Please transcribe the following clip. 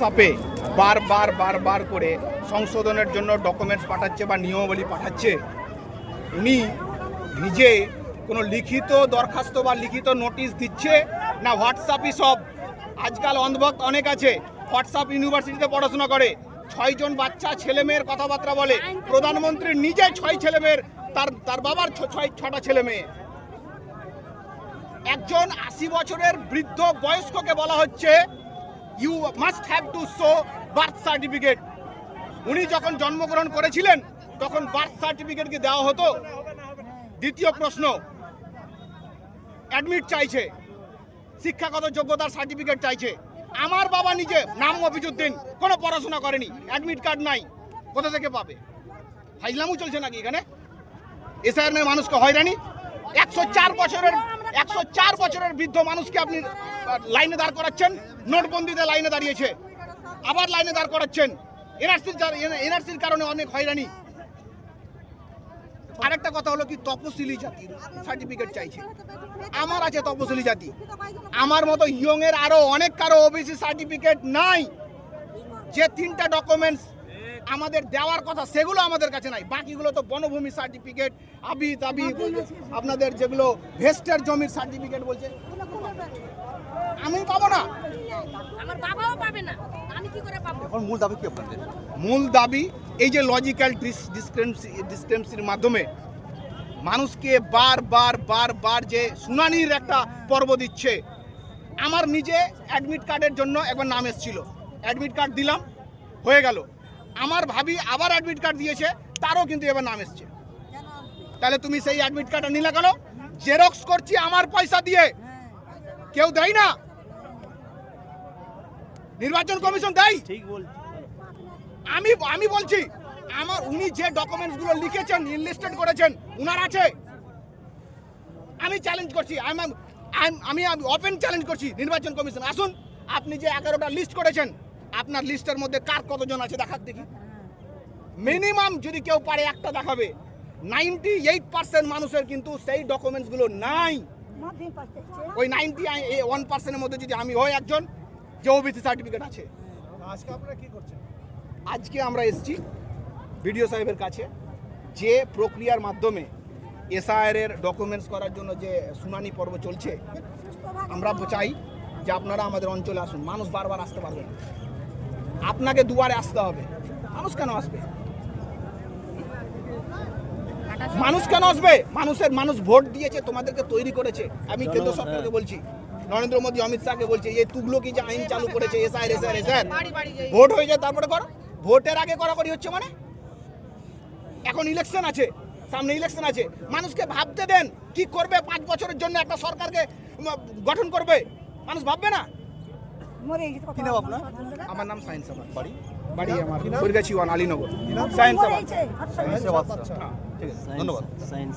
সাপে বারবার বারবার করে সংশোধনের জন্য ডকুমেন্টস পাঠাচ্ছে বা নিয়মাবলী পাঠাচ্ছে, উনি নিজে কোনো লিখিত দরখাস্ত বা লিখিত নোটিশ দিচ্ছে না হোয়াটসঅ্যাপই সব? আজকাল অন্ধভক্ত অনেক আছে হোয়াটসঅ্যাপ ইউনিভার্সিটিতে পড়াশোনা করে ছয়জন বাচ্চা, ছেলে মেয়ের কথাবার্তা বলে, প্রধানমন্ত্রী নিজে ছয় ছেলে মেয়ের, তার তার বাবার ছয়, ছটা ছেলে মেয়ে। একজন আশি বছরের বৃদ্ধ বয়স্ককে বলা হচ্ছে you must have to show birth certificate উনি যখন জন্মগ্রহণ করেছিলেন, তখন বার্থ সার্টিফিকেট কি দেওয়া হতো? দ্বিতীয় প্রশ্ন অ্যাডমিট চাইছে, শিক্ষাগত যোগ্যতার সার্টিফিকেট চাইছে। আমার বাবা নিজে নাম মফিজুদ্দিন কোনো পড়াশোনা করেনি অ্যাডমিট কার্ড নাই। কোথা থেকে পাবে? হাইজলামও চলছে নাকি এখানে? এসআইয়ের মেয়ে মানুষকে হয়রানি। একশো চার বছরের একশো চার বছরের বৃদ্ধ মানুষকে আপনি লাইনে দাঁড় করাচ্ছেন, নোটবন্দিতে লাইনে দাঁড়িয়েছে, আবার লাইনে দাঁড় করাচ্ছেন। এনআরসির এনআরসির কারণে অনেক হয়রানি। আরেকটা কথা হলো কি, তপশিলি জাতির সার্টিফিকেট চাইছে। আমার আছে তপশিলি জাতি। আমার মতো ইয়ং এর আরও অনেক কারও ওবিসি সার্টিফিকেট নাই। যে তিনটা ডকুমেন্টস আমাদের দেওয়ার কথা সেগুলো আমাদের কাছে নাই। বাকিগুলো তো বনভূমি সার্টিফিকেট আবি তাবি আপনাদের যেগুলো ভেস্টের জমির সার্টিফিকেট বলছে। আমি পাবো না। আমার বাবাও পাবে না। আমি কি করে পাবো? এখন মূল দাবি কি আপনাদের? মূল দাবি এই যে লজিক্যাল ডিসক্রেন্সির মাধ্যমে মানুষকে বার বার বার বার যে শুনানির একটা পর্ব দিচ্ছে আমার নিজে অ্যাডমিট কার্ডের জন্য একবার নাম এসেছিল। অ্যাডমিট কার্ড দিলাম হয়ে গেল। আমার ভাবি আবার অ্যাডমিট কার্ড দিয়েছে তারও কিন্তু এবার নাম এসছে। তাহলে তুমি সেই অ্যাডমিট কার্ডটা নিলে কেন? জেরক্স করছি আমার পয়সা দিয়ে। কেউ দেয় না? নির্বাচন কমিশন দেয়? ঠিক বল আমি আমি বলছি আমার উনি যে ডকুমেন্টসগুলো লিখেছেন ইনলিস্টেড করেছেন উনার আছে। আমি চ্যালেঞ্জ করছি I'm- আমি ওপেন চ্যালেঞ্জ করছি নির্বাচন কমিশন। আসুন আপনি যে এগারোটা লিস্ট করেছেন আপনার লিস্টের মধ্যে কার কতজন আছে দেখার দেখি। মিনিমাম যদি কেউ পারে একটা দেখাবে নাইনটি এইট পার্সেন্ট মানুষের কিন্তু সেই ডকুমেন্টসগুলো নাই। ওই নাইনটি ওয়ান পার্সেন্টের মধ্যে যদি আমি হই একজন যে ওবিসি সার্টিফিকেট আছে। আজকে আপনারা কি করছেন? আজকে আমরা এসেছি বিডিও সাহেবের কাছে যে প্রক্রিয়ার মাধ্যমে এসআইআর এর ডকুমেন্টস করার জন্য যে শুনানি পর্ব চলছে আমরা চাই যে আপনারা আমাদের অঞ্চলে আসুন। মানুষ বারবার আসতে পারবে না। আপনাকে দুয়ারে আসতে হবে। মানুষ কেন আসবে? মানুষ কেন আসবে? মানুষের মানুষ ভোট দিয়েছে তোমাদেরকে তৈরি করেছে। আমি কেন্দ্র সরকারকে বলছি নরেন্দ্র মোদী অমিত শাহকে বলছি এই তুগলো কি যে আইন চালু করেছে এসআইআর এসআইআর এসআইআর ভোট হয়ে যায় তারপরে করো। ভোটের আগে করাকরি হচ্ছে মানে? এখন ইলেকশন আছে সামনে ইলেকশন আছে। মানুষকে ভাবতে দেন কি করবে পাঁচ বছরের জন্য একটা সরকারকে গঠন করবে। মানুষ ভাববে না? কি নাম আপনার? আমার নাম সায়েন্স আমার বাড়ি? বাড়ি আমার বরগাছি ওয়ান আলীনগর। সায়েন্স আমার সায়েন্স বাচ্চা ঠিক আছে ধন্যবাদ। সায়েন্স